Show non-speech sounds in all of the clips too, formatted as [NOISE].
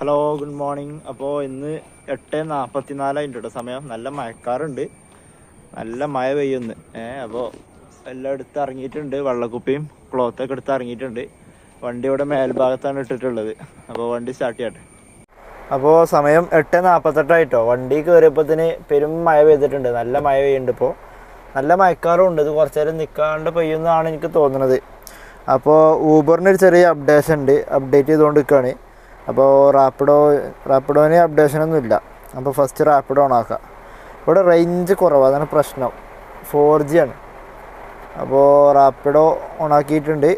Hello good morning അപ്പോൾ ഇന്ന് എട്ട് നാൽപ്പത്തി നാലായിട്ട് സമയം. നല്ല മഴക്കാറുണ്ട്. നല്ല മഴ പെയ്യുന്നു. ഏഹ് അപ്പോൾ എല്ലാം എടുത്ത് ഇറങ്ങിയിട്ടുണ്ട്. വെള്ളക്കുപ്പിയും ക്ലോത്തൊക്കെ എടുത്ത് ഇറങ്ങിയിട്ടുണ്ട്. വണ്ടി ഇവിടെ മേൽഭാഗത്താണ് ഇട്ടിട്ടുള്ളത്. അപ്പോൾ വണ്ടി സ്റ്റാർട്ട് ചെയ്യട്ടെ. അപ്പോൾ സമയം എട്ട് നാൽപ്പത്തെട്ടായിട്ടോ വണ്ടി കയറിയപ്പോഴത്തേന് പെരും മഴ പെയ്തിട്ടുണ്ട്. നല്ല മഴ പെയ്യുന്നുണ്ട് ഇപ്പോൾ നല്ല മഴക്കാറും ഉണ്ട്. ഇത് കുറച്ച് നേരം നിൽക്കാണ്ട് പെയ്യുന്നതാണ് എനിക്ക് തോന്നുന്നത്. അപ്പോൾ ഊബറിന് ഒരു ചെറിയ അപ്ഡേഷൻ ഉണ്ട്. അപ്ഡേറ്റ് ചെയ്തുകൊണ്ട് നിൽക്കുകയാണ് അപ്പോൾ റാപ്പിഡോ റാപ്പിഡോന് അപ്ഡേഷനൊന്നും ഇല്ല അപ്പോൾ ഫസ്റ്റ് റാപ്പിഡോ ഓൺ ആക്കാം. ഇവിടെ റേഞ്ച് കുറവാണ് അതാണ് പ്രശ്നം. ഫോർ ജി ആണ്. അപ്പോൾ റാപ്പിഡോ ഓൺ ആക്കിയിട്ടുണ്ട്.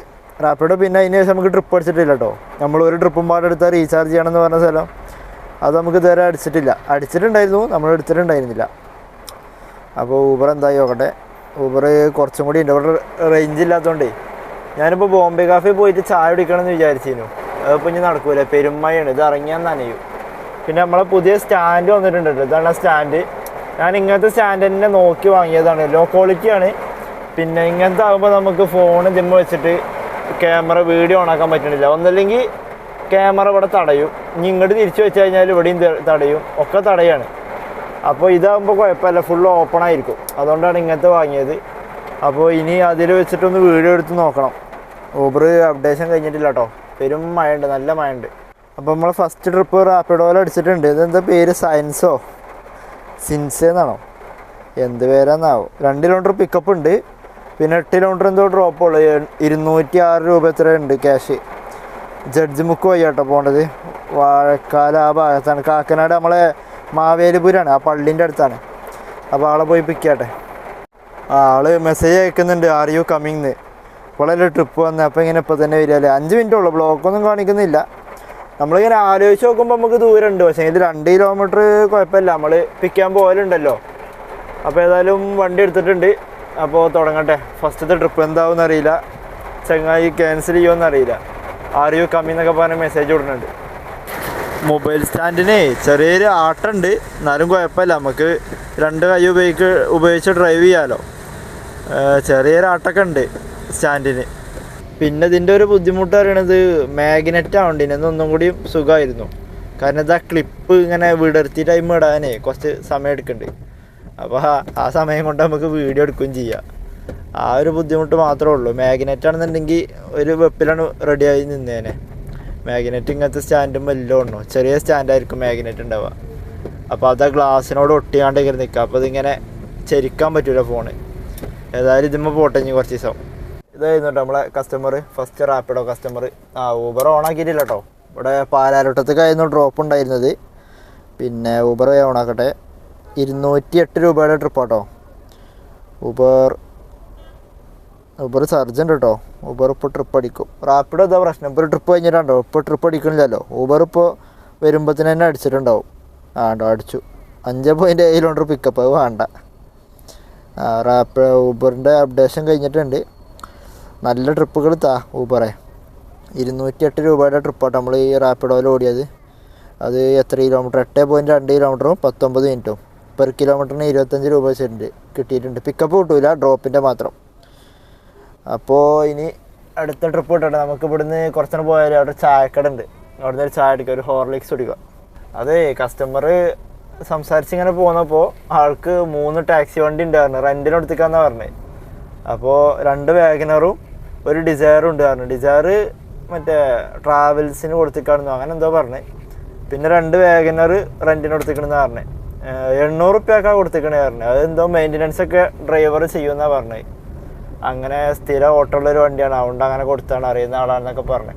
റാപ്പിഡോ പിന്നെ അതിന് ശേഷം നമുക്ക് ട്രിപ്പ് അടിച്ചിട്ടില്ല കേട്ടോ നമ്മൾ ഒരു ട്രിപ്പും പാടെടുത്താൽ റീചാർജ് ചെയ്യണമെന്ന് പറഞ്ഞ സ്ഥലം അത് നമുക്ക് ഇതുവരെ അടിച്ചിട്ടില്ല. അടിച്ചിട്ടുണ്ടായിരുന്നു നമ്മൾ എടുത്തിട്ടുണ്ടായിരുന്നില്ല. അപ്പോൾ ഊബർ എന്തായി നോക്കട്ടെ. ഊബർ കുറച്ചും കൂടി ഉണ്ട് ഇവിടെ റേഞ്ച് ഇല്ലാത്തതുകൊണ്ടേ ഞാനിപ്പോൾ ബോംബെ കാഫേ പോയിട്ട് ചായ കുടിക്കണം എന്ന് വിചാരിച്ചിരുന്നു. അതിപ്പോൾ ഇനി നടക്കൂല. പെരുമഴയാണ്. ഇത് ഇറങ്ങിയാൽ നനയും. പിന്നെ നമ്മളെ പുതിയ സ്റ്റാൻഡ് വന്നിട്ടുണ്ട് ട്ടോ. ഇതാണ് സ്റ്റാൻഡ് ഞാൻ ഇങ്ങനത്തെ സ്റ്റാൻഡ് തന്നെ നോക്കി വാങ്ങിയതാണ്. ലോ ക്വാളിറ്റിയാണ് പിന്നെ ഇങ്ങനത്തെ ആകുമ്പോൾ നമുക്ക് ഫോൺ ജിമ്മ വെച്ചിട്ട് ക്യാമറ വീഡിയോ ഓണാക്കാൻ പറ്റണില്ല. ഒന്നല്ലെങ്കിൽ ക്യാമറ ഇവിടെ തടയും. ഇനി ഇങ്ങോട്ട് തിരിച്ചു വെച്ച് കഴിഞ്ഞാൽ ഇവിടെയും തടയും. ഒക്കെ തടയാണ്. അപ്പോൾ ഇതാകുമ്പോൾ കുഴപ്പമില്ല. ഫുൾ ഓപ്പൺ ആയിരിക്കും. അതുകൊണ്ടാണ് ഇങ്ങനത്തെ വാങ്ങിയത്. അപ്പോൾ ഇനി അതിൽ വെച്ചിട്ടൊന്ന് വീഡിയോ എടുത്ത് നോക്കണം. ഊബർ അപ്ഡേഷൻ കഴിഞ്ഞിട്ടില്ല കേട്ടോ പെരും മഴയുണ്ട് നല്ല മഴയുണ്ട്. അപ്പോൾ നമ്മൾ ഫസ്റ്റ് ട്രിപ്പ് റാപ്പിഡോയിൽ അടിച്ചിട്ടുണ്ട്. ഇതെന്താ പേര്? സയൻസോ സിൻസ് എന്നാണോ? എന്ത് പേരാന്നാവും? രണ്ട് കിലോമീറ്റർ പിക്കപ്പ് ഉണ്ട്. പിന്നെ എട്ട് കിലോമീറ്റർ എന്തോ ഡ്രോപ്പ് ഉള്ളു. ഇരുന്നൂറ്റി ആറ് രൂപ എത്ര ഉണ്ട് ക്യാഷ് ജഡ്ജ് മുക്ക് വഴി കേട്ടോ പോകേണ്ടത് വാഴക്കാല ആ ഭാഗത്താണ്. കാക്കനാട് നമ്മളെ മാവേലിപുരാണ്. ആ പള്ളീന്റെ അടുത്താണ്. അപ്പോൾ ആളെ പോയി പിക്ക് ചെയ്യട്ടെ. ആ ആൾ മെസ്സേജ് അയക്കുന്നുണ്ട് ആർ യു കമ്മിങ് വളരെ ട്രിപ്പ് വന്നത് അപ്പോൾ ഇങ്ങനെ ഇപ്പോൾ തന്നെ വരികയല്ലേ? അഞ്ച് മിനിറ്റ് ഉള്ളൂ. ബ്ലോക്കൊന്നും കാണിക്കുന്നില്ല. നമ്മളിങ്ങനെ ആലോചിച്ച് നോക്കുമ്പോൾ നമുക്ക് ദൂരമുണ്ട്. പക്ഷേ ഇത് രണ്ട് കിലോമീറ്റർ കുഴപ്പമില്ല. നമ്മൾ പിക്ക് ചെയ്യാൻ പോകലുണ്ടല്ലോ അപ്പോൾ ഏതായാലും വണ്ടി എടുത്തിട്ടുണ്ട്. അപ്പോൾ തുടങ്ങട്ടെ. ഫസ്റ്റത്തെ ട്രിപ്പ് എന്താവും അറിയില്ല. ചങ്ങായി ക്യാൻസൽ ചെയ്യുമെന്ന് അറിയില്ല. ആർ യു കമ്മി എന്നൊക്കെ പറഞ്ഞ് മെസ്സേജ് വിടുന്നുണ്ട് മൊബൈൽ സ്റ്റാൻഡിന് ചെറിയൊരു ആട്ടുണ്ട് എന്നാലും കുഴപ്പമില്ല. നമുക്ക് രണ്ട് കൈ ഉപയോഗിക്ക് ഉപയോഗിച്ച് ഡ്രൈവ് ചെയ്യാമല്ലോ ചെറിയൊരു ആട്ടൊക്കെ ഉണ്ട്. സ്റ്റാൻഡിന്. പിന്നെ ഇതിന്റെ ഒരു ബുദ്ധിമുട്ട് പറയണത് മാഗ്നറ്റ് ആവേണ്ടി ഇതിന് ഒന്നും കൂടി സുഖമായിരുന്നു. കാരണം ഇത് ആ ക്ലിപ്പ് ഇങ്ങനെ വിടർത്തി ടൈം ഇടാനേ കുറച്ച് സമയം എടുക്കുന്നുണ്ട് അപ്പോൾ ആ- സമയം കൊണ്ട് നമുക്ക് വീഡിയോ എടുക്കുകയും ചെയ്യാം. ആ ഒരു ബുദ്ധിമുട്ട് മാത്രമേ ഉള്ളൂ. മാഗ്നറ്റ് ആണെന്നുണ്ടെങ്കിൽ ഒരു വെപ്പിലാണ് റെഡിയായി നിന്നേനെ. മാഗ്നറ്റ് ഇങ്ങനത്തെ സ്റ്റാൻഡും വലിയ ഉണ്ടോ? ചെറിയ സ്റ്റാൻഡായിരിക്കും മാഗ്നറ്റ് ഉണ്ടാവുക. അപ്പോൾ അത് ആ ഗ്ലാസ്സിനോട് ഒട്ടിയാണ്ട് ഇങ്ങനെ നിൽക്കുക. അപ്പോൾ ഇതിങ്ങനെ ചരിക്കാൻ പറ്റൂല ഫോണ് ഏതായാലും ഇതിമ്മ പോട്ടെ ഇനി കുറച്ച് ദിവസം. ഇതായിരുന്നു കേട്ടോ നമ്മളെ കസ്റ്റമർ ഫസ്റ്റ് റാപ്പിഡോ കസ്റ്റമർ ആ ഊബർ ഓൺ ആക്കിയിട്ടില്ല കേട്ടോ ഇവിടെ പാലാരോട്ടത്തേക്കായിരുന്നു ഡ്രോപ്പ് ഉണ്ടായിരുന്നത്. പിന്നെ ഊബർ ഓൺ ആക്കട്ടെ. ഇരുന്നൂറ്റി എട്ട് രൂപയുടെ ട്രിപ്പ് കേട്ടോ ഊബർ ഊബർ സർജന്റ് കേട്ടോ ഊബർ ഇപ്പോൾ ട്രിപ്പ് അടിക്കും. റാപ്പിഡോ ഇതാ പ്രശ്നം? ഇപ്പോൾ ട്രിപ്പ് കഴിഞ്ഞിട്ടുണ്ടോ? ഇപ്പോൾ ട്രിപ്പ് അടിക്കണില്ലല്ലോ. ഊബർ ഇപ്പോൾ വരുമ്പോഴത്തേന് തന്നെ അടിച്ചിട്ടുണ്ടാവും. ആ ഉണ്ടോ അടിച്ചു. അഞ്ച് പോയിന്റ് ഏഴ് പിക്കപ്പ് വേണ്ട. റാപ്പിഡ് ഊബറിന്റെ അപ്ഡേഷൻ കഴിഞ്ഞിട്ടുണ്ട്. നല്ല ട്രിപ്പുകൾ താ ഊബറെ. ഇരുന്നൂറ്റി എട്ട് രൂപയുടെ ട്രിപ്പാട്ടോ നമ്മൾ ഈ റാപ്പിഡോയിൽ ഓടിയത്. അത് എത്ര കിലോമീറ്റർ എട്ട് പോയിന്റ് രണ്ട് കിലോമീറ്ററും പത്തൊമ്പത് മിനിറ്റും പെർ കിലോമീറ്ററിന് ഇരുപത്തഞ്ച് രൂപ വെച്ചിട്ടുണ്ട് കിട്ടിയിട്ടുണ്ട്. പിക്കപ്പ് കിട്ടൂല ഡ്രോപ്പിന്റെ മാത്രം. അപ്പോൾ ഇനി അടുത്ത ട്രിപ്പ് കിട്ടട്ടെ നമുക്ക് ഇവിടുന്ന് നേരം പോയാൽ അവിടെ ചായക്കട ഉണ്ട് അവിടുന്ന് ഒരു ചായ എടുക്കുക ഒരു ഹോർലിക്സ് കുടിക്കുക അതെ കസ്റ്റമർ സംസാരിച്ച് ഇങ്ങനെ പോന്നപ്പോൾ ആൾക്ക് മൂന്ന് ടാക്സി വണ്ടി ഉണ്ടായിരുന്നു റെന്റിന് എടുത്തേക്കാന്നാ പറഞ്ഞത് അപ്പോൾ രണ്ട് വാഗനറും ഒരു ഡിസയർ ഉണ്ട് പറഞ്ഞു ഡിസയർ മറ്റേ ട്രാവൽസിന് കൊടുത്തിക്കാണെന്നു അങ്ങനെ എന്തോ പറഞ്ഞേ. പിന്നെ രണ്ട് വേഗനർ റെന്റിന് കൊടുത്തിക്കണമെന്ന് പറഞ്ഞേ. എണ്ണൂറ് റുപ്യൊക്കെ കൊടുത്തിക്കണേ പറഞ്ഞു. അത് എന്തോ മെയിന്റനൻസ് ഒക്കെ ഡ്രൈവർ ചെയ്യുമെന്നാണ് പറഞ്ഞത് അങ്ങനെ സ്ഥിരം ഓട്ടോ ഉള്ള ഒരു വണ്ടിയാണ്. അതുകൊണ്ട് അങ്ങനെ കൊടുത്താണ് അറിയുന്ന ആളാണെന്നൊക്കെ പറഞ്ഞു.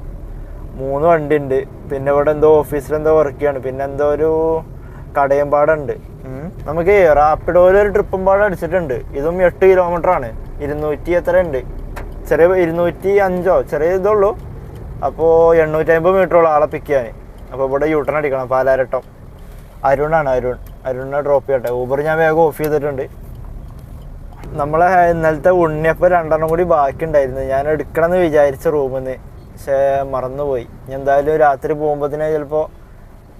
മൂന്ന് വണ്ടി ഉണ്ട് പിന്നെ ഇവിടെ എന്തോ ഓഫീസിലെന്തോ വർക്ക് ചെയ്യാണ്. പിന്നെ എന്തോ ഒരു കടയും പാടുണ്ട്. നമുക്ക് റാപ്പിഡോയിൽ ഒരു ട്രിപ്പും പാടം അടിച്ചിട്ടുണ്ട്. ഇതും എട്ട് കിലോമീറ്റർ ആണ്. ഇരുന്നൂറ്റി എത്ര ഉണ്ട് ചെറിയ ഇരുന്നൂറ്റി അഞ്ചോ ചെറിയ ഇതുള്ളൂ. അപ്പോൾ എണ്ണൂറ്റി അമ്പത് മീറ്ററോളം ആളെ പിക്ക് ചെയ്യാൻ. അപ്പോൾ ഇവിടെ യൂട്ടൺ അടിക്കണം പാലാരട്ടം. അരുണാണ് അരുൺ. അരുണിനെ ഡ്രോപ്പ് ചെയ്യട്ടെ. ഊബർ ഞാൻ വേഗം ഓഫ് ചെയ്തിട്ടുണ്ട്. നമ്മളെ ഇന്നലത്തെ ഉണ്ണിയപ്പം രണ്ടെണ്ണം കൂടി ബാക്കി ഉണ്ടായിരുന്നു ഞാൻ എടുക്കണമെന്ന് വിചാരിച്ച റൂമിൽ നിന്ന് പക്ഷേ മറന്നുപോയി. ഞാൻ എന്തായാലും രാത്രി പോകുമ്പോഴത്തേന് ചിലപ്പോൾ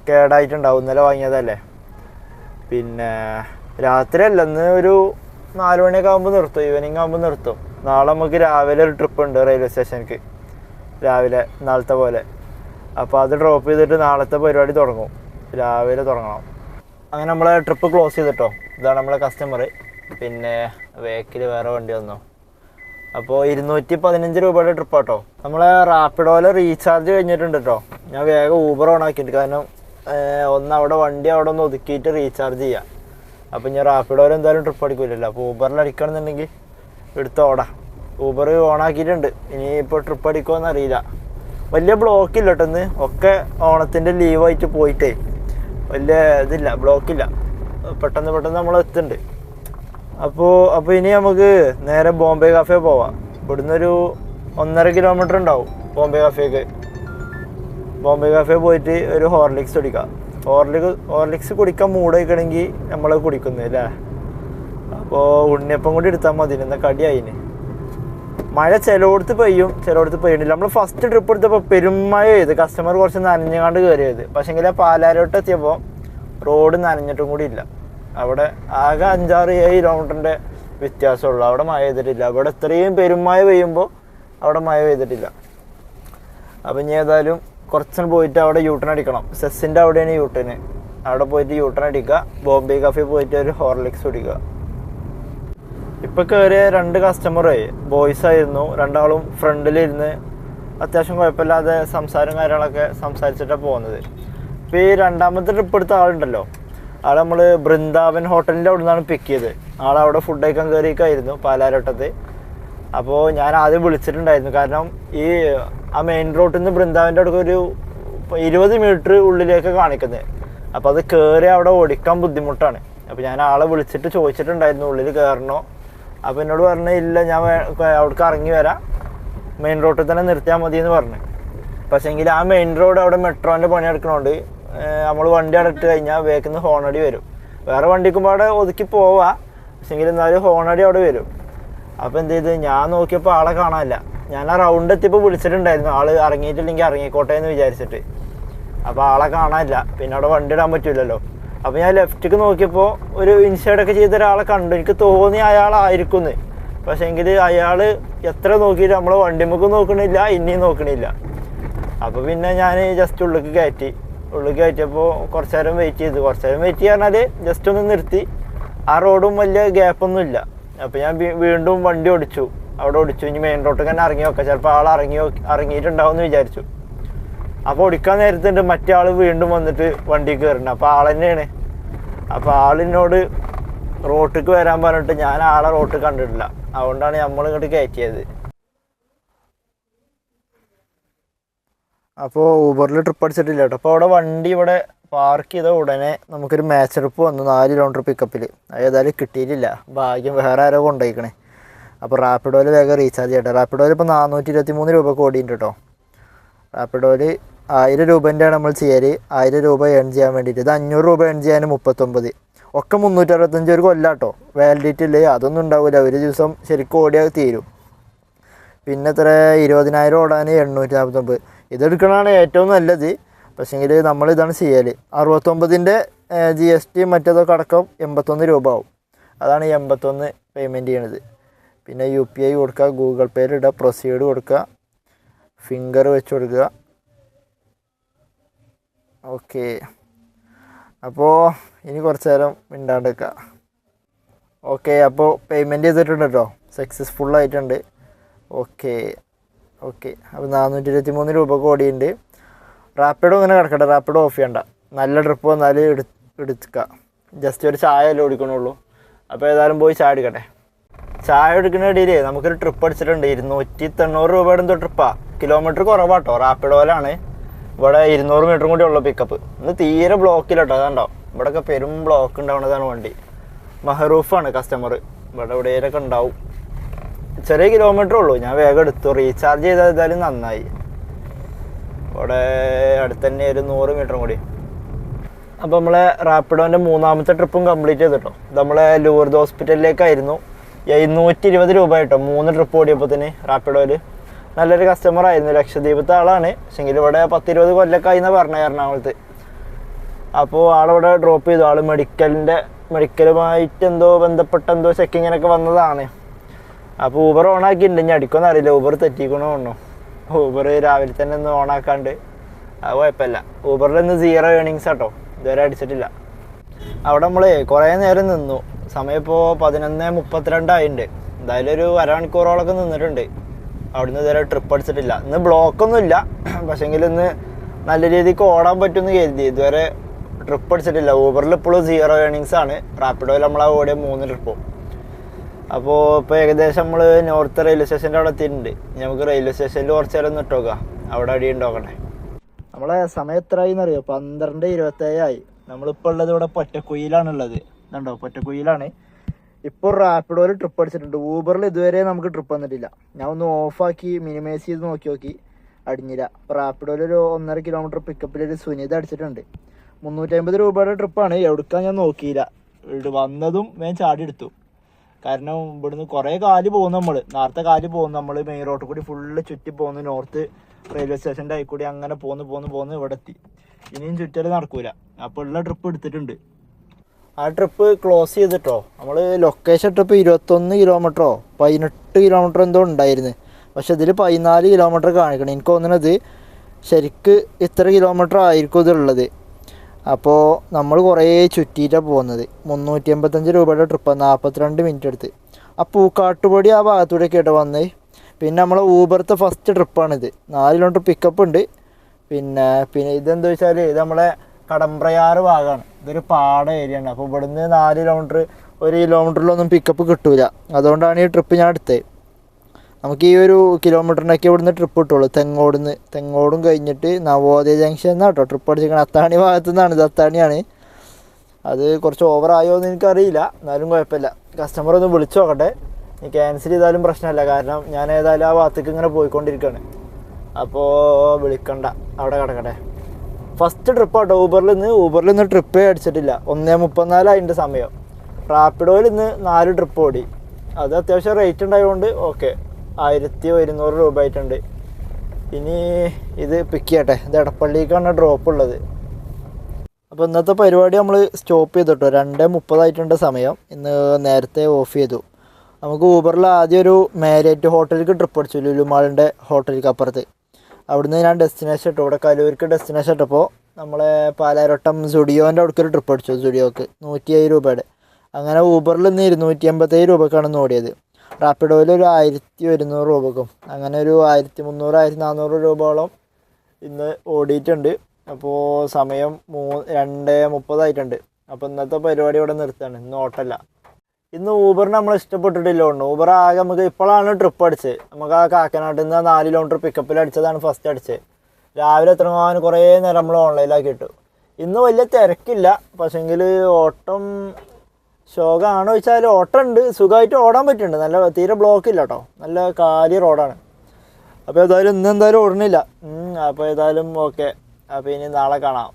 കേടായിട്ടുണ്ടാവും. ഇന്നലെ വാങ്ങിയതല്ലേ. പിന്നെ രാത്രി അല്ല ഇന്ന് ഒരു നാല് മണിയൊക്കെ ആകുമ്പോൾ നിർത്തും. ഈവനിങ് ആകുമ്പോൾ നിർത്തും. നാളെ നമുക്ക് രാവിലെ ഒരു ട്രിപ്പ് ഉണ്ട് റെയിൽവേ സ്റ്റേഷനിലേക്ക് രാവിലെ നാളത്തെ പോലെ. അപ്പോൾ അത് ഡ്രോപ്പ് ചെയ്തിട്ട് നാളത്തെ പരിപാടി തുടങ്ങും. രാവിലെ തുടങ്ങണം. അങ്ങനെ നമ്മളെ ട്രിപ്പ് ക്ലോസ് ചെയ്തിട്ടോ. ഇതാണ് നമ്മളെ കസ്റ്റമർ പിന്നെ വേക്കിൽ വേറെ വണ്ടി വന്നു. അപ്പോൾ ഇരുന്നൂറ്റി പതിനഞ്ച് രൂപയുടെ ട്രിപ്പ് കേട്ടോ നമ്മളെ റാപ്പിഡോയിൽ റീചാർജ് കഴിഞ്ഞിട്ടുണ്ട് കേട്ടോ ഞാൻ വേഗം ഊബർ ഓൺ ആക്കിയിട്ട് കാരണം ഒന്ന് അവിടെ വണ്ടി അവിടെ ഒന്ന് ഒതുക്കിയിട്ട് റീചാർജ് ചെയ്യാം. അപ്പോൾ ഞാൻ റാപ്പിഡോയിൽ എന്തായാലും ട്രിപ്പ് അടിക്കില്ലല്ലോ അപ്പോൾ ഊബറിൽ അടിക്കണമെന്നുണ്ടെങ്കിൽ എടുത്ത് ഓടാം ഊബർ ഓൺ ആക്കിയിട്ടുണ്ട് ഇനി ഇപ്പോൾ ട്രിപ്പ് അടിക്കുമെന്ന് അറിയില്ല. വലിയ ബ്ലോക്ക് ഇല്ല കേട്ടോ ഇന്ന്. ഒക്കെ ഓണത്തിന്റെ ലീവായിട്ട് പോയിട്ടേ. വലിയ ഇതില്ല ബ്ലോക്കില്ല പെട്ടെന്ന് പെട്ടെന്ന് നമ്മൾ എത്തുന്നുണ്ട് അപ്പോൾ അപ്പോൾ ഇനി നമുക്ക് നേരെ ബോംബെ കാഫേ പോവാം. ഇവിടുന്ന് ഒരു ഒന്നര കിലോമീറ്റർ ഉണ്ടാവും ബോംബെ കാഫേക്ക് ബോംബെ കാഫേ പോയിട്ട് ഒരു ഹോർലിക്സ് കുടിക്കാം. ഹോർലിക്സ് ഹോർലിക്സ് കുടിക്കാൻ മൂടായിക്കണമെങ്കിൽ നമ്മൾ കുടിക്കുന്നത് അല്ലേ അപ്പോൾ ഉണ്ണിയപ്പം കൂടി എടുത്താൽ മതി. എന്നാൽ കടിയായിന്. മഴ ചിലയിടത്ത് പെയ്യും ചിലയിടത്ത് പെയ്യണില്ല. നമ്മൾ ഫസ്റ്റ് ട്രിപ്പ് എടുത്തപ്പോൾ പെരുമഴ ചെയ്ത് കസ്റ്റമർ കുറച്ച് നനഞ്ഞുകാണ്ട് കയറിയത് പക്ഷേങ്കിൽ ആ പാലാരോട്ട് എത്തിയപ്പോൾ റോഡ് നനഞ്ഞിട്ടും കൂടി ഇല്ല. അവിടെ ആകെ അഞ്ചാറ് ഏഴ് കിലോമീറ്ററിന്റെ വ്യത്യാസമുള്ളൂ. അവിടെ മഴ ചെയ്തിട്ടില്ല അവിടെ ഇത്രയും പെരുമഴ പെയ്യുമ്പോൾ അവിടെ മഴ പെയ്തിട്ടില്ല. അപ്പം ഇനി ഏതായാലും കുറച്ചും പോയിട്ട് അവിടെ യൂട്ടൺ അടിക്കണം. സെസ്സിന്റെ അവിടെയാണ് യൂട്ടന് അവിടെ പോയിട്ട് യൂട്ടൺ അടിക്കുക. ബോംബെ കഫേ പോയിട്ട് ഒരു ഹോർലിക്സ് കുടിക്കുക. ഇപ്പൊ കയറിയ രണ്ട് കസ്റ്റമറേ ബോയ്സ് ആയിരുന്നു രണ്ടാളും ഫ്രണ്ടിലിരുന്ന് അത്യാവശ്യം കുഴപ്പമില്ലാതെ സംസാരം കാര്യങ്ങളൊക്കെ സംസാരിച്ചിട്ടാണ് പോകുന്നത്. ഇപ്പം ഈ രണ്ടാമത്തെ ട്രിപ്പ് എടുത്ത ആളുണ്ടല്ലോ. ആളെ നമ്മൾ ബൃന്ദാവൻ ഹോട്ടലിന്റെ അവിടെ നിന്നാണ് പിക്ക് ചെയ്ത്. ആൾ അവിടെ ഫുഡ് കഴിക്കാൻ കയറിയൊക്കെയായിരുന്നു പാലാരോട്ടത്ത്. അപ്പോൾ ഞാൻ ആദ്യം വിളിച്ചിട്ടുണ്ടായിരുന്നു. കാരണം ഈ ആ മെയിൻ റോഡിൽ നിന്ന് ബൃന്ദാവന്റെ അടുക്ക ഒരു ഇരുപത് മീറ്റർ ഉള്ളിലേക്ക് കാണിക്കുന്നത് അപ്പോൾ അത് കയറി അവിടെ ഓടിക്കാൻ ബുദ്ധിമുട്ടാണ്. അപ്പോൾ ഞാൻ ആളെ വിളിച്ചിട്ട് ചോദിച്ചിട്ടുണ്ടായിരുന്നു ഉള്ളിൽ കയറണോ അപ്പോൾ എന്നോട് പറഞ്ഞു ഇല്ല ഞാൻ അവിടേക്ക് ഇറങ്ങി വരാം. മെയിൻ റോഡിൽ തന്നെ നിർത്തിയാൽ മതി എന്ന് പറഞ്ഞു പക്ഷേങ്കിൽ ആ മെയിൻ റോഡ് അവിടെ മെട്രോന്റെ പണി എടുക്കണോണ്ട് നമ്മൾ വണ്ടി അടട്ട് കഴിഞ്ഞാൽ വേക്കുന്ന ഹോണടി വരും. വേറെ വണ്ടിക്കും അവിടെ ഒതുക്കി പോവാ. പക്ഷേങ്കിൽ എന്നാലും ഹോണടി അവിടെ വരും. അപ്പോൾ എന്ത് ചെയ്ത്? ഞാൻ നോക്കിയപ്പോൾ ആളെ കാണാനില്ല. ഞാൻ ആ റൗണ്ട് എത്തിയപ്പോൾ വിളിച്ചിട്ടുണ്ടായിരുന്നു. ആൾ ഇറങ്ങിയിട്ടില്ലെങ്കിൽ ഇറങ്ങിക്കോട്ടെ എന്ന് വിചാരിച്ചിട്ട്. അപ്പോൾ ആളെ കാണാനില്ല. പിന്നെ അവിടെ വണ്ടി ഇടാൻ പറ്റില്ലല്ലോ അപ്പോൾ ഞാൻ ലെഫ്റ്റിക്ക് നോക്കിയപ്പോൾ ഒരു ഇൻസൈഡൊക്കെ ചെയ്ത ഒരാളെ കണ്ടു. എനിക്ക് തോന്നി അയാളായിരിക്കും പക്ഷേ എങ്കിൽ അയാൾ എത്ര നോക്കിയിട്ട് നമ്മളെ വണ്ടിമുക്ക് നോക്കണില്ല ഇനിയും നോക്കണില്ല. അപ്പോൾ പിന്നെ ഞാൻ ജസ്റ്റ് ഉള്ളിലേക്ക് കയറ്റി. ഉള്ളിൽ കയറ്റിയപ്പോൾ കുറച്ച് നേരം വെയിറ്റ് ചെയ്തു. കുറച്ച് നേരം വെയിറ്റ് ചെയ്യാന്നാൽ ജസ്റ്റ് ഒന്ന് നിർത്തി. ആ റോഡും വലിയ ഗ്യാപ്പൊന്നും ഇല്ല. അപ്പോൾ ഞാൻ വീണ്ടും വണ്ടി ഓടിച്ചു. അവിടെ ഓടിച്ചു. ഇനി മെയിൻ റോഡിൽ തന്നെ ഇറങ്ങി നോക്കാം. ചിലപ്പോൾ ആൾ ഇറങ്ങി ഇറങ്ങിയിട്ടുണ്ടാവും എന്ന് വിചാരിച്ചു. അപ്പോൾ ഒടിക്കാൻ നേരത്തുണ്ട് മറ്റേ ആൾ വീണ്ടും വന്നിട്ട് വണ്ടി കയറുന്നുണ്ട് അപ്പോൾ ആൾ തന്നെയാണ് അപ്പോൾ ആളിനോട് റോട്ടിക്ക് വരാൻ പറഞ്ഞിട്ട് ഞാൻ ആളെ റോട്ട് കണ്ടിട്ടില്ല. അതുകൊണ്ടാണ് നമ്മൾ ഇങ്ങോട്ട് കയറ്റിയത് അപ്പോൾ ഊബറിൽ ട്രിപ്പ് അടിച്ചിട്ടില്ല കേട്ടോ. അപ്പോൾ അവിടെ വണ്ടി ഇവിടെ പാർക്ക് ചെയ്ത ഉടനെ നമുക്കൊരു മാച്ച് ട്രിപ്പ് വന്നു. നാല് കിലോമീറ്റർ പിക്കപ്പിൽ അത് ഏതായാലും കിട്ടിയിട്ടില്ല. ഭാഗ്യം വേറെ ആരോ കൊണ്ടുപോയിക്കണേ അപ്പോൾ റാപ്പിഡോയിൽ വേഗം റീചാർജ് ചെയ്യട്ടെ. റാപ്പിഡോയിൽ ഇപ്പോൾ നാനൂറ്റി ഇരുപത്തി മൂന്ന് രൂപ കോടിയുണ്ട് കേട്ടോ റാപ്പിഡോയിൽ ആയിരം രൂപേന്റെയാണ് നമ്മൾ ചെയ്യൽ ആയിരം രൂപ ഏൺ ചെയ്യാൻ വേണ്ടിയിട്ട്. ഇത് അഞ്ഞൂറ് രൂപ ഏൺ ചെയ്യാൻ മുപ്പത്തൊമ്പത്. ഒക്കെ മുന്നൂറ്റി അറുപത്തഞ്ച് ഒരു കൊല്ലാട്ടോ. വാലിഡിറ്റി ഇല്ലേ? അതൊന്നും ഉണ്ടാവില്ല ഒരു ദിവസം ശരിക്കും ഓടിയാൽ തീരും. പിന്നെ ഇത്ര ഇരുപതിനായിരം ഓടാൻ എണ്ണൂറ്റി നാൽപ്പത്തൊമ്പത് ഇതെടുക്കണതാണ് ഏറ്റവും നല്ലത്. പക്ഷേങ്കിൽ നമ്മൾ ഇതാണ് ചെയ്യൽ അറുപത്തൊമ്പതിന്റെ ജി എസ് ടി മറ്റേതൊക്കെ അടക്കം എൺപത്തൊന്ന് രൂപ ആവും. അതാണ് എൺപത്തൊന്ന് പേയ്മെന്റ് ചെയ്യണത്. പിന്നെ യു പി ഐ കൊടുക്കുക ഗൂഗിൾ പേയിൽ ഇടുക പ്രൊസീഡ് കൊടുക്കുക ഫിംഗർ വെച്ച് കൊടുക്കുക. ഓക്കെ. അപ്പോൾ ഇനി കുറച്ച് നേരം മിണ്ടാണ്ട് നിൽക്കുക ഓക്കെ അപ്പോൾ പേയ്മെന്റ് ചെയ്തിട്ടുണ്ട് കേട്ടോ സക്സസ്ഫുൾ ആയിട്ടുണ്ട്. Okay okay. അപ്പോൾ നാനൂറ്റി ഇരുപത്തി മൂന്ന് രൂപ കോടിയുണ്ട്. റാപ്പിഡോ ഇങ്ങനെ കിടക്കട്ടെ. റാപ്പിഡോ ഓഫ് ചെയ്യണ്ട. നല്ല ട്രിപ്പ് വന്നാൽ എടു എടുക്കുക ജസ്റ്റ് ഒരു ചായ അല്ലേ ഓടിക്കണുള്ളൂ അപ്പോൾ ഏതായാലും പോയി ചായ എടുക്കട്ടെ ചായ എടുക്കുന്ന ഇടയിൽ നമുക്കൊരു ട്രിപ്പ് അടിച്ചിട്ടുണ്ട്. ഇരുന്നൂറ്റി തൊണ്ണൂറ് രൂപയുടെ എന്തോ ട്രിപ്പാണ് കിലോമീറ്റർ കുറവാട്ടോ. റാപ്പിഡോയിലാണ് ഇവിടെ ഇരുന്നൂറ് മീറ്റർ കൂടി ഉള്ള പിക്കപ്പ് ഇന്ന് തീരെ ബ്ലോക്കിലട്ടോ അതുണ്ടാവും ഇവിടെയൊക്കെ പെരും ബ്ലോക്ക് ഉണ്ടാവുന്നതാണ് വണ്ടി. മഹറൂഫാണ് കസ്റ്റമർ ഇവിടെ എവിടെയൊക്കെ ഉണ്ടാവും ചെറിയ കിലോമീറ്റർ ഉള്ളൂ. ഞാൻ വേഗം എടുത്തു. റീചാർജ് ചെയ്താൽ നന്നായി. ഇവിടെ അടുത്ത് തന്നെ ഒരു നൂറ് മീറ്ററും കൂടി. അപ്പോൾ നമ്മളെ റാപ്പിഡോന്റെ മൂന്നാമത്തെ ട്രിപ്പും കംപ്ലീറ്റ് ചെയ്തിട്ടോ. നമ്മളെ ലൂർദ് ഹോസ്പിറ്റലിലേക്കായിരുന്നു എഴുന്നൂറ്റി ഇരുപത് രൂപ കേട്ടോ മൂന്ന് ട്രിപ്പ് ഓടിയപ്പോൾ തന്നെ റാപ്പിഡോയിൽ നല്ലൊരു കസ്റ്റമർ ആയിരുന്നു ലക്ഷദ്വീപത്തെ ആളാണ്. പക്ഷെങ്കിൽ ഇവിടെ പത്തിരുപത് കൊല്ലൊക്കെ ആയി എന്നാണ് പറഞ്ഞത് എറണാകുളത്ത്. അപ്പോൾ ആളവിടെ ഡ്രോപ്പ് ചെയ്തു. ആൾ മെഡിക്കലിന്റെ മെഡിക്കലുമായിട്ട് എന്തോ ബന്ധപ്പെട്ട എന്തോ ചെക്കിങ്ങിനൊക്കെ വന്നതാണ്. അപ്പോൾ ഊബർ ഓൺ ആക്കിയിട്ടുണ്ട്. ഇനി അടിക്കുമെന്ന് അറിയില്ല. ഊബർ തെറ്റിക്കണോ ഉണ്ടോ ഊബർ രാവിലെ തന്നെ ഒന്ന് ഓണാക്കാണ്ട് അത് കുഴപ്പമില്ല. ഊബറിൽ ഇന്ന് സീറോ ഏണിങ്സ് കേട്ടോ ഇതുവരെ അടിച്ചിട്ടില്ല. അവിടെ നമ്മൾ കുറേ നേരം നിന്നു. സമയം ഇപ്പോൾ പതിനൊന്ന് മുപ്പത്തിരണ്ടായിട്ടുണ്ട് എന്തായാലും ഒരു അരമണിക്കൂറോളൊക്കെ നിന്നിട്ടുണ്ട്. അവിടുന്ന് ഇതുവരെ ട്രിപ്പ് അടിച്ചിട്ടില്ല ഇന്ന് ബ്ലോക്കൊന്നും ഇല്ല. [CLEARS THROAT] പക്ഷേങ്കിൽ ഇന്ന് നല്ല രീതിക്ക് ഓടാൻ പറ്റുമെന്ന് കരുതി. ഇതുവരെ ട്രിപ്പ് അടിച്ചിട്ടില്ല ഊബറിൽ ഇപ്പോഴും സീറോ ഏണിങ്സ് ആണ്. റാപ്പിഡോയിൽ നമ്മളാ ഓടിയ മൂന്ന് ട്രിപ്പും അപ്പോൾ ഇപ്പോൾ ഏകദേശം നമ്മൾ നോർത്ത് റെയിൽവേ സ്റ്റേഷന്റെ അവിടെ എത്തിയിട്ടുണ്ട്. നമുക്ക് റെയിൽവേ സ്റ്റേഷനിൽ കുറച്ച് നേരം ഒന്ന് അവിടെ അടി ഉണ്ടോക്കട്ടെ നമ്മളെ സമയം എത്രയായി എന്നറിയോ? പന്ത്രണ്ട് ഇരുപത്തേഴായി നമ്മളിപ്പോൾ ഉള്ളത് ഇവിടെ പൊറ്റക്കുയിലാണുള്ളത്. ഇതുണ്ടോ പൊറ്റക്കുയിലാണ്. ഇപ്പോൾ റാപ്പിഡോയിൽ ട്രിപ്പ് അടിച്ചിട്ടുണ്ട്. ഊബറിൽ ഇതുവരെ നമുക്ക് ട്രിപ്പ് വന്നിട്ടില്ല. ഞാൻ ഒന്ന് ഓഫാക്കി മിനിമൈസ് ചെയ്ത് നോക്കി നോക്കി അടിഞ്ഞില്ല. അപ്പോൾ റാപ്പിഡോയിൽ ഒരു ഒന്നര കിലോമീറ്റർ പിക്കപ്പിൽ ഒരു സുനിത അടിച്ചിട്ടുണ്ട്. മുന്നൂറ്റമ്പത് രൂപയുടെ ട്രിപ്പാണ് എവിടുക്കാൻ ഞാൻ നോക്കിയില്ല. ഇവിടെ വന്നതും ഞാൻ ചാടി എടുത്തു. കാരണം ഇവിടുന്ന് കുറേ കാൽ പോകുന്നു നമ്മൾ നേരത്തെ കാൽ പോകുന്നു നമ്മൾ മെയിൻ റോഡിൽ കൂടി ഫുള്ള് ചുറ്റി പോകുന്നു. നോർത്ത് റെയിൽവേ സ്റ്റേഷന്റെ ആയിക്കൂടി കൂടി അങ്ങനെ പോന്ന് പോന്ന് പോന്ന് ഇവിടെ എത്തി ഇനിയും ചുറ്റൽ നടക്കൂല. അപ്പോൾ ഉള്ള ട്രിപ്പ് എടുത്തിട്ടുണ്ട്. ആ ട്രിപ്പ് ക്ലോസ് ചെയ്തിട്ടോ? നമ്മൾ ലൊക്കേഷൻ ട്രിപ്പ് ഇരുപത്തൊന്ന് കിലോമീറ്ററോ പതിനെട്ട് കിലോമീറ്റർ എന്തോ ഉണ്ടായിരുന്നു. പക്ഷെ ഇതിൽ പതിനാല് കിലോമീറ്റർ കാണിക്കണം. എനിക്ക് തോന്നുന്നത് ശരിക്ക് ഇത്ര കിലോമീറ്റർ ആയിരിക്കും ഇതുള്ളത്. അപ്പോൾ നമ്മൾ കുറേ ചുറ്റിയിട്ടാണ് പോകുന്നത്. മുന്നൂറ്റി എൺപത്തഞ്ച് രൂപയുടെ ട്രിപ്പ് നാൽപ്പത്തിരണ്ട് മിനിറ്റ് എടുത്ത്. ആ പൂക്കാട്ടുപൊടി ആ ഭാഗത്തൂടെ കേട്ടോ വന്നേ. പിന്നെ നമ്മൾ ഊബറത്തെ ഫസ്റ്റ് ട്രിപ്പാണിത് നാല് കിലോമീറ്റർ പിക്കപ്പ് ഉണ്ട്. പിന്നെ പിന്നെ ഇതെന്താ വെച്ചാൽ നമ്മളെ കടമ്പ്രയാറ് ഭാഗമാണ്. ഇതൊരു പാട ഏരിയ ആണ്. അപ്പോൾ ഇവിടുന്ന് നാല് കിലോമീറ്റർ ഒരു കിലോമീറ്ററിലൊന്നും പിക്കപ്പ് കിട്ടൂല. അതുകൊണ്ടാണ് ഈ ട്രിപ്പ് ഞാൻ എടുത്തത്. നമുക്ക് ഈ ഒരു കിലോമീറ്ററിനൊക്കെ ഇവിടുന്ന് ട്രിപ്പ് കിട്ടുള്ളൂ. തെങ്ങോടുന്ന് തെങ്ങോടും കഴിഞ്ഞിട്ട് നവോദയ ജംഗ്ഷൻ എന്നാട്ടോ ട്രിപ്പ് അടിച്ചിരിക്കണം. അത്താണി ഭാഗത്തു നിന്നാണ് ഇത്. അത്താണിയാണ്. അത് കുറച്ച് ഓവർ ആയോ എന്ന് എനിക്കറിയില്ല. എന്നാലും കുഴപ്പമില്ല. കസ്റ്റമർ ഒന്ന് വിളിച്ചു നോക്കട്ടെ. ഇനി ക്യാൻസൽ ചെയ്താലും പ്രശ്നമല്ല. കാരണം ഞാൻ ഏതായാലും ആ ഭാഗത്തേക്ക് ഇങ്ങനെ പോയിക്കൊണ്ടിരിക്കുകയാണ്. അപ്പോൾ വിളിക്കണ്ട. അവിടെ കിടക്കട്ടെ. ഫസ്റ്റ് ട്രിപ്പ് ആട്ടോ ഊബറിൽ നിന്ന് ഊബറിൽ നിന്ന് ട്രിപ്പേ അടിച്ചിട്ടില്ല. ഒന്നേ മുപ്പത്തിനാല് അതിന്റെ സമയം. റാപ്പിഡോയിൽ ഇന്ന് നാല് ട്രിപ്പ് ഓടി. അത് അത്യാവശ്യം റേറ്റ് ഉണ്ടായതുകൊണ്ട് ഓക്കെ ആയിരത്തി ഒരുന്നൂറ് രൂപ ആയിട്ടുണ്ട് ഇനി ഇത് പിക്ക് ചെയ്യട്ടെ. ഇത് എടപ്പള്ളിക്കാണ് ഡ്രോപ്പ് ഉള്ളത്. അപ്പോൾ ഇന്നത്തെ പരിപാടി നമ്മൾ സ്റ്റോപ്പ് ചെയ്തിട്ടോ. രണ്ട് മുപ്പതായിട്ടുണ്ട് സമയം. ഇന്ന് നേരത്തെ ഓഫ് ചെയ്തു. നമുക്ക് ഊബറിൽ ആദ്യം ഒരു മാരിയറ്റ് ഹോട്ടലിലേക്ക് ട്രിപ്പ് അടിച്ചു. ലുലുമാളിന്റെ ഹോട്ടലിലേക്ക് അപ്പുറത്ത്. അവിടുന്ന് ഞാൻ ഡെസ്റ്റിനേഷൻ ഇട്ടു. ഇവിടെ കലൂർക്ക് ഡെസ്റ്റിനേഷൻ ഇട്ടപ്പോൾ നമ്മളെ പാലാരോട്ടം സുഡിയോന്റെ അവിടേക്ക് ഒരു ട്രിപ്പ് അടിച്ചു സുഡിയോക്ക്. നൂറ്റി ഏഴ് രൂപയുടെ. അങ്ങനെ ഊബറിൽ നിന്ന് ഇരുന്നൂറ്റി എൺപത്തേഴ് രൂപക്കാണ് ഓടിയത്. റാപ്പിഡോയിൽ ഒരു ആയിരത്തി ഒരുന്നൂറ് രൂപക്കും. അങ്ങനെ ഒരു ആയിരത്തി മുന്നൂറ് ആയിരത്തി നാനൂറ് രൂപയോളം ഇന്ന് ഓടിയിട്ടുണ്ട്. അപ്പോൾ സമയം മൂ രണ്ട് മുപ്പതായിട്ടുണ്ട്. അപ്പോൾ ഇന്നത്തെ പരിപാടി ഇവിടെ നിർത്തുകയാണ്. ഇന്ന് ഓട്ടല്ല ഇന്ന് ഊബറിന് നമ്മൾ ഇഷ്ടപ്പെട്ടിട്ടില്ല ഉണ്ട് ഊബർ ആകെ നമുക്ക് ഇപ്പോഴാണ് ട്രിപ്പ് അടിച്ചത് നമുക്ക് ആ കാക്കനാട്ടിൽ നിന്ന് നാല് കിലോമീറ്റർ പിക്കപ്പിൽ അടിച്ചതാണ് ഫസ്റ്റ് അടിച്ചത് രാവിലെ എത്രങ്ങാനും കുറേ നേരം നമ്മൾ ഓൺലൈനിലാക്കി ഇട്ടു. ഇന്ന് വലിയ തിരക്കില്ല. പക്ഷെങ്കിൽ ഓട്ടം ശോകമാണോ വെച്ചാൽ ഓട്ടം ഉണ്ട് സുഖമായിട്ട് ഓടാൻ പറ്റുന്നുണ്ട് നല്ല തീരെ ബ്ലോക്ക് ഇല്ല കേട്ടോ നല്ല കാലി റോഡാണ് അപ്പോൾ ഏതായാലും ഇന്ന് എന്തായാലും ഓടണില്ല അപ്പോൾ ഏതായാലും ഓക്കെ അപ്പോൾ ഇനി നാളെ കാണാം.